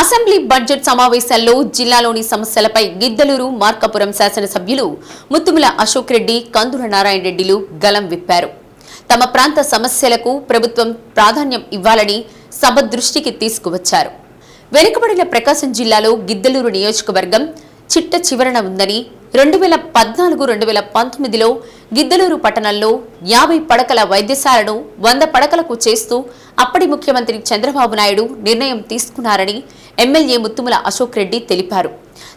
Assembly budget సమావేశాల్లో జిల్లాలోని సమస్యలపై గిద్దలూరు మార్కాపురం శాసనసభ్యులు ముత్తుముల అశోక్ రెడ్డి కందుల నారాయణ రెడ్డిలు గలం విప్పారు. తమ ప్రాంత సమస్యలకు ప్రభుత్వం ప్రాధాన్యం ఇవ్వాలని సభ దృష్టికి తీసుకువచ్చారు. వెనుకబడిన ప్రకాశం జిల్లాలో గిద్దలూరు నియోజకవర్గం చిట్ట చివరన ఉందని రెండు వేల పద్నాలుగు రెండు వేల పంతొమ్మిదిలో గిద్దలూరు పట్టణంలో యాభై పడకల వైద్యశాలను వంద పడకలకు చేస్తూ అప్పటి ముఖ్యమంత్రి చంద్రబాబు నాయుడు నిర్ణయం తీసుకున్నారని ఎమ్మెల్యే ముత్తుముల అశోక్ రెడ్డి తెలిపారు.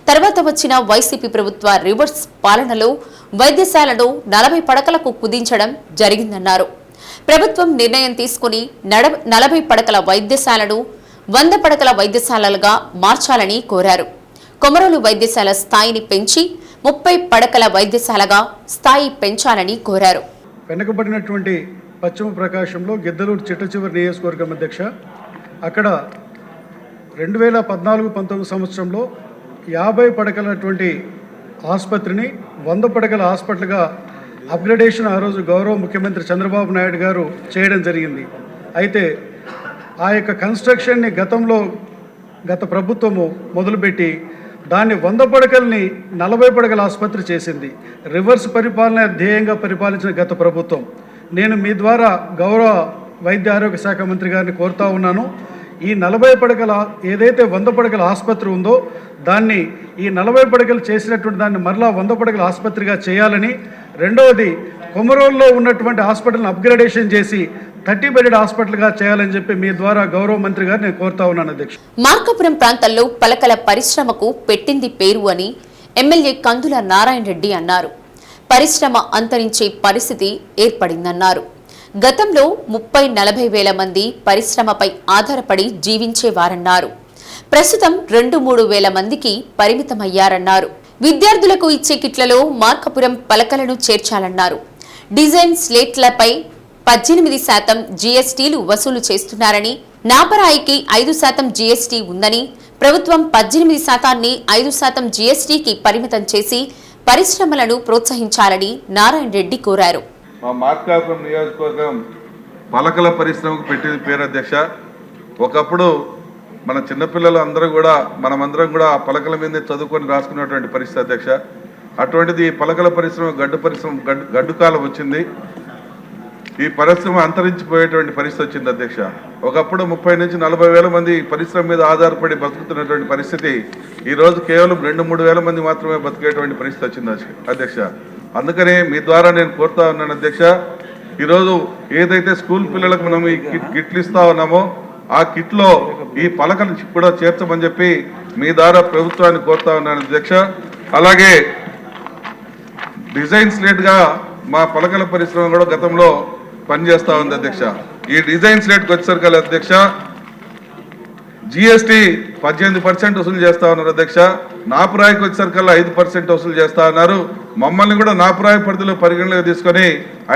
తర్వాత వచ్చిన వైసీపీ ప్రభుత్వ రివర్స్ పాలనలో వైద్యశాలను నలభై పడకలకు కుదించడం జరిగిందన్నారు. ప్రభుత్వం నిర్ణయం తీసుకుని నడ నలభై పడకల వైద్యశాలను వంద పడకల వైద్యశాలలుగా మార్చాలని కోరారు. కొమరోలు వైద్యశాల స్థాయిని పెంచి ముప్పై పడకల వైద్యశాలగా స్థాయి పెంచాలని కోరారు. వెనుకబడినటువంటి పశ్చిమ ప్రకాశంలో గిద్దలూరు చిట్ట చివరి నియోజకవర్గం అధ్యక్ష. అక్కడ రెండు వేల పద్నాలుగు పంతొమ్మిది సంవత్సరంలో యాభై పడకలటువంటి ఆసుపత్రిని వంద పడకల హాస్పిటల్గా అప్గ్రేడేషన్ ఆ రోజు గౌరవ ముఖ్యమంత్రి చంద్రబాబు నాయుడు గారు చేయడం జరిగింది. అయితే ఆ యొక్క కన్స్ట్రక్షన్ని గతంలో గత ప్రభుత్వము మొదలుపెట్టి దాన్ని వంద పడకల్ని నలభై పడకల ఆసుపత్రి చేసింది. రివర్స్ పరిపాలన ధ్యేయంగా పరిపాలించిన గత ప్రభుత్వం. నేను మీ ద్వారా గౌరవ వైద్య ఆరోగ్య శాఖ మంత్రి గారిని కోరుతా ఉన్నాను. ఈ నలభై పడకల ఏదైతే వంద పడకల ఆసుపత్రి ఉందో దాన్ని ఈ నలభై పడకలు చేసినటువంటి దాన్ని మరలా వంద పడకల ఆసుపత్రిగా చేయాలని రెండవది కొమరోల్లో ఉన్నటువంటి హాస్పిటల్ని అప్గ్రేడేషన్ చేసి థర్టీ బెడెడ్ హాస్పిటల్గా చేయాలని చెప్పి మీ ద్వారా గౌరవ మంత్రి గారు నేను కోరుతా ఉన్నాను అధ్యక్ష మార్కాపురం ప్రాంతాల్లో పలకల పరిశ్రమకు పెట్టింది పేరు అని ఎమ్మెల్యే కందుల నారాయణ రెడ్డి అన్నారు. పరిశ్రమ అంతరించే పరిస్థితి ఏర్పడిందన్నారు. గతంలో ముప్పై నలభై వేల మంది పరిశ్రమపై ఆధారపడి జీవించేవారన్నారు. ప్రస్తుతం రెండు మూడు వేల మందికి పరిమితమయ్యారన్నారు. విద్యార్థులకు ఇచ్చే కిట్లలో మార్కపురం పలకలను చేర్చాలన్నారు. డిజైన్ స్లేట్లపై పద్దెనిమిది శాతం జీఎస్టీలు వసూలు చేస్తున్నారని నాపరాయికి ఐదు శాతం జీఎస్టీ ఉందని ప్రభుత్వం పద్దెనిమిది శాతాన్ని ఐదు శాతం జీఎస్టీకి పరిమితం చేసి పరిశ్రమలను ప్రోత్సహించాలని నారాయణ రెడ్డి కోరారు. మా మార్కాపురం నియోజకవర్గం పలకల పరిశ్రమకు పెట్టింది పేరు అధ్యక్ష. ఒకప్పుడు మన చిన్నపిల్లలు అందరూ కూడా మనమందరం కూడా ఆ పలకల మీద చదువుకొని రాసుకున్నటువంటి పరిస్థితి అధ్యక్ష. అటువంటిది పలకల పరిశ్రమ గడ్డు పరిశ్రమ గడ్డు గడ్డు కాలం వచ్చింది. ఈ పరిశ్రమ అంతరించిపోయేటువంటి పరిస్థితి వచ్చింది అధ్యక్ష. ఒకప్పుడు ముప్పై నుంచి నలభై వేల మంది ఈ పరిశ్రమ మీద ఆధారపడి బతుకుతున్నటువంటి పరిస్థితి ఈరోజు కేవలం రెండు మూడు వేల మంది మాత్రమే బతికేటువంటి పరిస్థితి వచ్చింది అధ్యక్ష- అధ్యక్ష. అందుకనే మీ ద్వారా నేను కోరుతా ఉన్నాను అధ్యక్ష ఈరోజు ఏదైతే స్కూల్ పిల్లలకు మనం ఈ కిట్ కిట్లు ఇస్తా ఉన్నామో ఆ కిట్లో ఈ పలకలు కూడా చేర్చమని చెప్పి మీ ద్వారా ప్రభుత్వాన్ని కోరుతా ఉన్నాను అధ్యక్ష. అలాగే డిజైన్స్ లేట్గా మా పలకల పరిశ్రమ కూడా గతంలో పనిచేస్తా ఉంది అధ్యక్ష. ఈ డిజైన్స్ స్లేట్కి వచ్చేసరికి అధ్యక్ష జిఎస్టి పద్దెనిమిది పర్సెంట్ వసూలు చేస్తా ఉన్నారు అధ్యక్ష. నాపురాయికి వచ్చేసరికల్లా ఐదు పర్సెంట్ వసూలు చేస్తా ఉన్నారు. మమ్మల్ని కూడా నాపురాయి పరిధిలో పరిగణలోకి తీసుకొని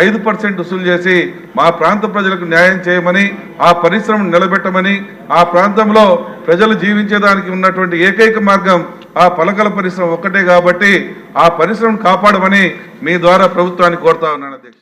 ఐదు పర్సెంట్ వసూలు చేసి మా ప్రాంత ప్రజలకు న్యాయం చేయమని ఆ పరిశ్రమను నిలబెట్టమని ఆ ప్రాంతంలో ప్రజలు జీవించేదానికి ఉన్నటువంటి ఏకైక మార్గం ఆ పలకల పరిశ్రమ ఒక్కటే కాబట్టి ఆ పరిశ్రమను కాపాడమని మీ ద్వారా ప్రభుత్వాన్ని కోరుతా ఉన్నాను అధ్యక్ష.